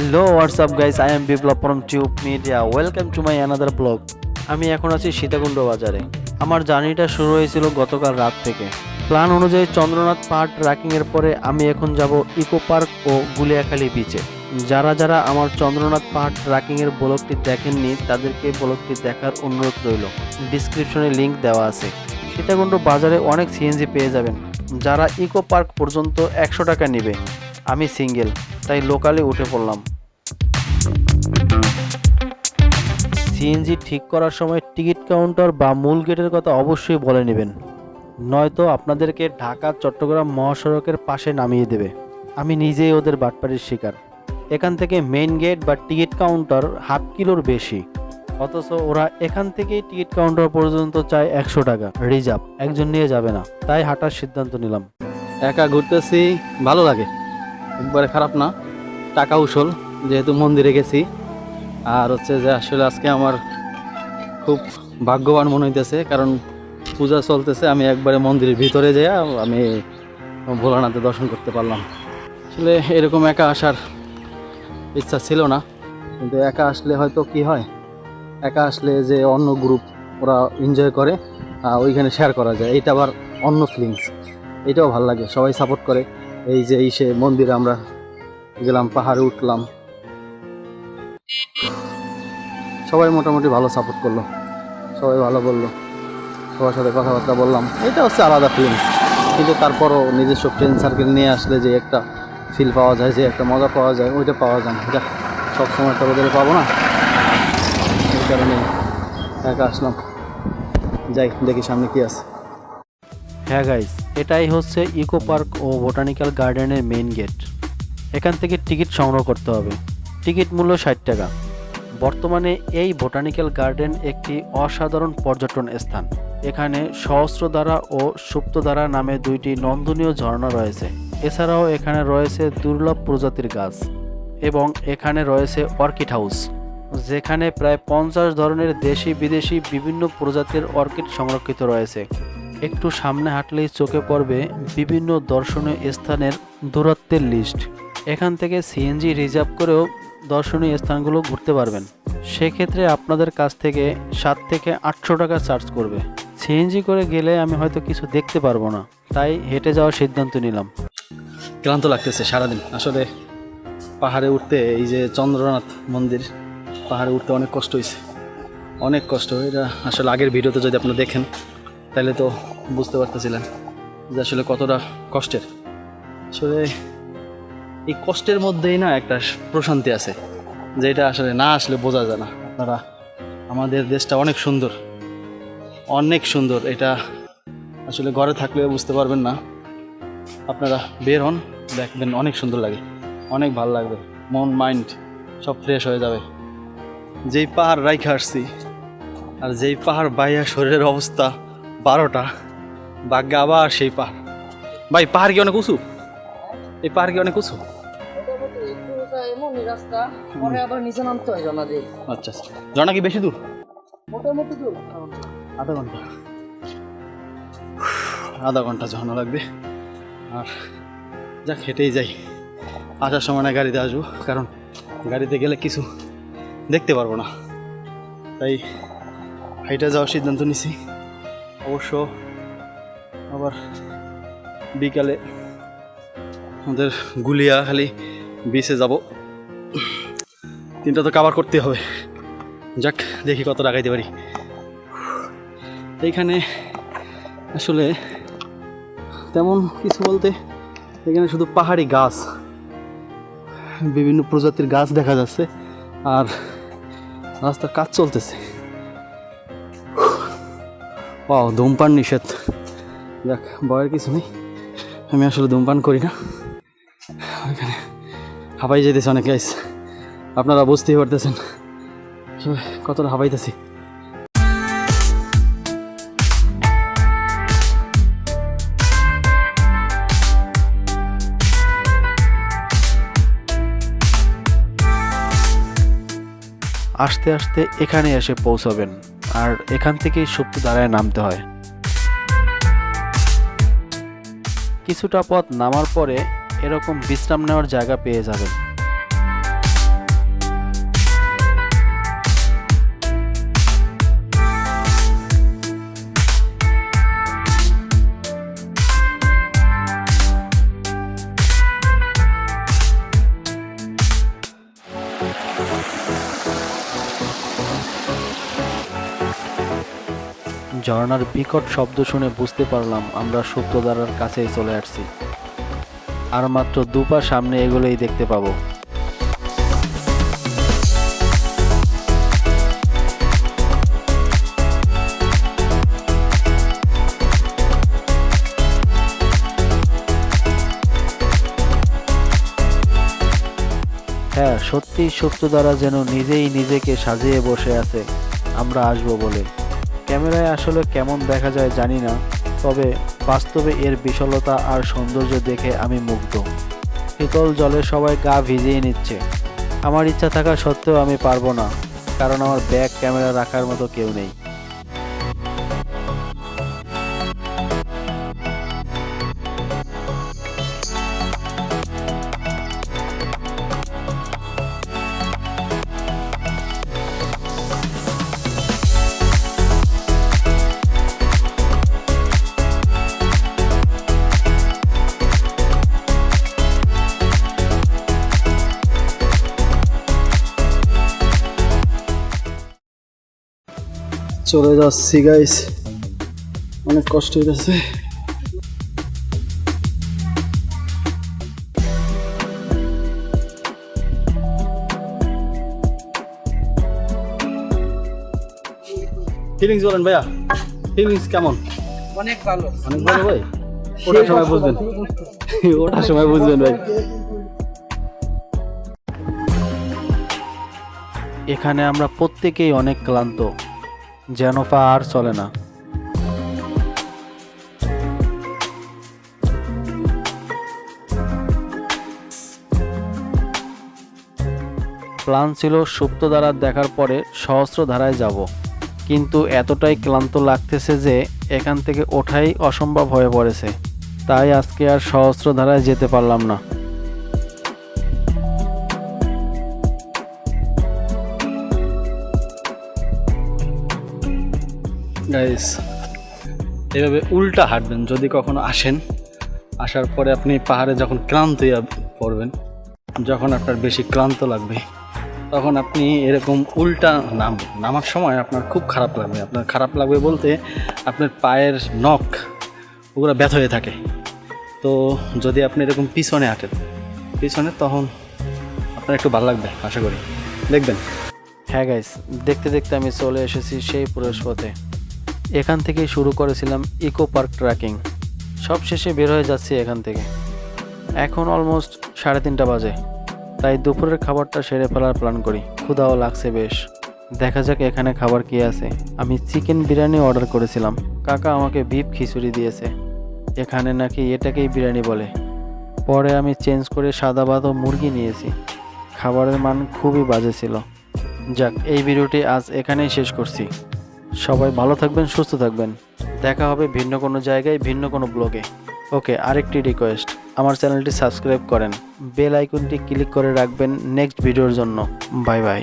Hello WhatsApp guys I am Biplab from tube media welcome to my another blog আমি এখন আছি সীতাকুণ্ড বাজারে। আমার জার্নিটা শুরু হয়েছিল গতকাল রাত থেকে। প্ল্যান অনুযায়ী চন্দ্রনাথ পাহাড় ট্রেকিংয়ের পরে আমি এখন যাব ইকো পার্ক ও গুলিয়াখালী বিচে যারা যারা আমার চন্দ্রনাথ পাহাড় ট্রেকিংয়ের ব্লগটি দেখেননি, তাদেরকে ব্লগটি দেখার অনুরোধ রইল। ডিসক্রিপশনে লিঙ্ক দেওয়া আছে। সীতাকুণ্ড বাজারে অনেক সিএনজি পেয়ে যাবেন। যারা ইকো পার্ক পর্যন্ত একশো টাকা নেবে। আমি সিঙ্গেল তাই লোকালে উঠে পড়লাম। সিএনজি ঠিক করার সময় টিকিট কাউন্টার বা মূল গেটের কথা অবশ্যই বলে নেবেন। নয়তো আপনাদেরকে ঢাকা, চট্টগ্রাম মহাসড়কের পাশে নামিয়ে দেবে। আমি নিজেই ওদের বাটপাড়ির শিকার। এখান থেকে মেইন গেট বা টিকিট কাউন্টার হাফ কিলোর বেশি। অথচ ওরা এখান থেকেই টিকিট কাউন্টার পর্যন্ত চায় একশো টাকা, রিজার্ভ। একজন নিয়ে যাবে না। তাই হাঁটার সিদ্ধান্ত নিলাম। একা ঘুরতেছি, ভালো লাগে। একবারে খারাপ না। টাকা উসল, যেহেতু মন্দিরে গেছি। আর হচ্ছে যে আসলে আজকে আমার খুব ভাগ্যবান মনে হইতেছে, কারণ পূজা চলতেছে, আমি একবারে মন্দিরের ভিতরে যাই আমি ভোলানাথে দর্শন করতে পারলাম। আসলে এরকম একা আসার ইচ্ছা ছিল না, কিন্তু একা আসলে হয়তো কি হয়? একা আসলে যে অন্য গ্রুপ ওরা এনজয় করে ওইখানে শেয়ার করা যায় এটা আবার অন্য ফিলিংস এটাও ভালো লাগে, সবাই সাপোর্ট করে। এই যে ইসে মন্দিরে আমরা গেলাম, পাহাড়ে উঠলাম। সবাই মোটামুটি ভালো সাপোর্ট করল। সবাই ভালো বলল। সবার সাথে কথাবার্তা বললাম। এটা হচ্ছে আলাদা ফিলিং কিন্তু তারপরও নিজস্ব ফ্রেন্ড সার্কেল নিয়ে আসলে যে একটা ফিল পাওয়া যায়, যে একটা মজা পাওয়া যায়, ওইটা পাওয়া যায় না। যাক, সব সময় তো ওদের পাবো না। এই কারণে একা আসলাম। যাই, দেখি সামনে কী আছে। হ্যাঁ গাইস এটাই হচ্ছে ইকো পার্ক ও বোটানিক্যাল গার্ডেনের মেইন গেট এখান থেকে টিকিট সংগ্রহ করতে হবে। টিকিট মূল্য ষাট টাকা। বর্তমানে এই বোটানিক্যাল গার্ডেন একটি অসাধারণ পর্যটন স্থান। এখানে সহস্রধারা ও সুপ্তধারা নামে দুইটি নন্দনীয় ঝর্ণা রয়েছে। এছাড়াও এখানে রয়েছে দুর্লভ প্রজাতির গাছ এবং এখানে রয়েছে অর্কিড হাউস, যেখানে প্রায় পঞ্চাশ ধরনের দেশি বিদেশি বিভিন্ন প্রজাতির অর্কিড সংরক্ষিত রয়েছে। একটু সামনে হাঁটলেই চোখে পড়বে বিভিন্ন দর্শনীয় স্থানের দূরত্বের লিস্ট। এখান থেকে সিএনজি রিজার্ভ করেও দর্শনীয় স্থানগুলো ঘুরতে পারবেন। সেক্ষেত্রে আপনাদের কাছ থেকে সাত থেকে আটশো টাকা চার্জ করবে। সিএনজি করে গেলে আমি হয়তো কিছু দেখতে পারব না, তাই হেঁটে যাওয়ার সিদ্ধান্ত নিলাম। ক্লান্ত লাগতেছে সারাদিন। আসলে পাহাড়ে উঠতে এই যে চন্দ্রনাথ মন্দির, পাহাড়ে উঠতে অনেক কষ্ট হয়েছে অনেক কষ্ট। এটা আসলে আগের ভিডিওতে যদি আপনারা দেখেন, তাহলে তো বুঝতে পারতেছিলেন যে আসলে কতটা কষ্টের। আসলে এই কষ্টের মধ্যেই না একটা প্রশান্তি আছে, যেটা আসলে না আসলে বোঝা যায় না। আপনারা, আমাদের দেশটা অনেক সুন্দর অনেক সুন্দর। এটা আসলে ঘরে থাকলে বুঝতে পারবেন না। আপনারা বের হন, দেখবেন অনেক সুন্দর লাগে, অনেক ভালো লাগবে। মন, মাইন্ড সব ফ্রেশ হয়ে যাবে। যেই পাহাড় রাইখে আসছি, আর যেই পাহাড় বাইয়া শরীরের অবস্থা বারোটা, ভাগ্যে আবার সেই পাহাড়। ভাই, পাহাড় কি অনেক উঁচু? এই পাহাড় কি অনেক উঁচু? এমনই রাস্তা পরে আবার নিচে নামতে হয় জানা দিয়ে আচ্ছা আচ্ছা। জনা কি বেশি দূর? মোটামুটি দূর। আধা ঘণ্টা। আধা ঘণ্টা ঝর্ণা লাগবে। আর যাক হেঁটেই যাই। আসার সময় না গাড়িতে আসব কারণ গাড়িতে গেলে কিছু দেখতে পারব না। তাই হেঁটে যাওয়ার সিদ্ধান্ত নিছি। অবশ্য আবার বিকালে আমাদের গুলিয়া খালি বিচে যাব। তিনটা তো কাভার করতে হবে। যাক, দেখি কত লাগাইতে পারি। এইখানে আসলে তেমন কিছু বলতে এখানে শুধু পাহাড়ি গাছ, বিভিন্ন প্রজাতির গাছ দেখা যাচ্ছে, আর রাস্তার কাজ চলতেছে। ও ধূমপান নিষেধ। যাক ভয়ের কিছু নেই। আমি আসলে ধূমপান করি না। হাঁপাই যেতেছে অনেক গাইস আপনারা বুঝতেই পারতেছেন। কতটা হাঁপাইতেছি। আস্তে আস্তে এখানে এসে পৌঁছাবেন, আর এখান থেকেই সুপ্ত দাঁড়ায় নামতে হয়। কিছুটা পথ নামার পরে এরকম বিশ্রাম নেওয়ার জায়গা পেয়ে যাবেন ঝর্নার বিকট শব্দ শুনে বুঝতে পারলাম আমরা সূত্রধারার কাছেই চলে আসছি। আর মাত্র দুপা সামনে এগুলোই দেখতে পাবো। হ্যাঁ সত্যি সুপ্তধারা যেন নিজেই নিজেকে সাজিয়ে বসে আছে। আমরা আসব বলে। ক্যামেরায় আসলে কেমন দেখা যায় জানি না, তবে বাস্তবে এর বিশালতা আর সৌন্দর্য দেখে আমি মুগ্ধ। শীতল জলে সবাই গা ভিজিয়ে নিচ্ছে। আমার ইচ্ছা থাকা সত্ত্বেও আমি পারব না, কারণ আমার ব্যাগ ক্যামেরা রাখার মতো কেউ নেই। চলে যাচ্ছি গাইস অনেক কষ্ট হইতেছে। ফিলিংস বলেন ভাইয়া। ফিলিংস কেমন? অনেক ভালো। অনেক ভালো ভাই? ওটার সময় বুঝবেন। ওটার সময় বুঝবেন ভাই। এখানে আমরা প্রত্যেকেই অনেক ক্লান্ত। যেন পা আর চলে না। প্ল্যান ছিল সুপ্ত ধারা দেখার পরে সহস্র ধারায় যাব। কিন্তু এতটাই ক্লান্ত লাগতেছে যে এখান থেকে ওঠাই অসম্ভব হয়ে পড়েছে। তাই আজকে আর সহস্র ধারায় যেতে পারলাম না। গাইস এভাবে উল্টা হাঁটবেন যদি কখনো আসেন। আসার পরে আপনি পাহাড়ে যখন ক্লান্ত পড়বেন, যখন আপনার বেশি ক্লান্ত লাগবে, তখন আপনি এরকম উল্টা নামবেন নামার সময় আপনার খুব খারাপ লাগবে। আপনার খারাপ লাগবে বলতে আপনার পায়ের নখ ওগুলো ব্যথা হয়ে থাকে। তো যদি আপনি এরকম পিছনে হাঁটেন, পিছনে তখন আপনার একটু ভালো লাগবে, আশা করি। দেখবেন। হ্যাঁ গাইস দেখতে দেখতে আমি চলে এসেছি সেই প্রবেশ পথে। এখান থেকেই শুরু করেছিলাম ইকো পার্ক ট্র্যাকিং। সব শেষে বের হয়ে যাচ্ছি এখান থেকে। এখন অলমোস্ট সাড়ে তিনটা বাজে। তাই দুপুরের খাবারটা সেরে ফেলার প্ল্যান করি। ক্ষুধাও লাগছে বেশ। দেখা যাক এখানে খাবার কি আছে। আমি চিকেন বিরিয়ানি অর্ডার করেছিলাম। কাকা আমাকে বিফ খিচুড়ি দিয়েছে। এখানে নাকি এটাকেই বিরিয়ানি বলে। পরে আমি চেঞ্জ করে সাদা ভাত ও মুরগি নিয়েছি। খাবারের মান খুবই বাজে ছিল। যাক, এই ভিডিওটি আজ এখানেই শেষ করছি। সবাই ভালো থাকবেন, সুস্থ থাকবেন। দেখা হবে ভিন্ন কোনো জায়গায়, ভিন্ন কোনো ব্লগে। ওকে, আরেকটি রিকোয়েস্ট আমার চ্যানেলটি সাবস্ক্রাইব করেন। বেল আইকনটি ক্লিক করে রাখবেন নেক্সট ভিডিওর জন্য। Bye bye.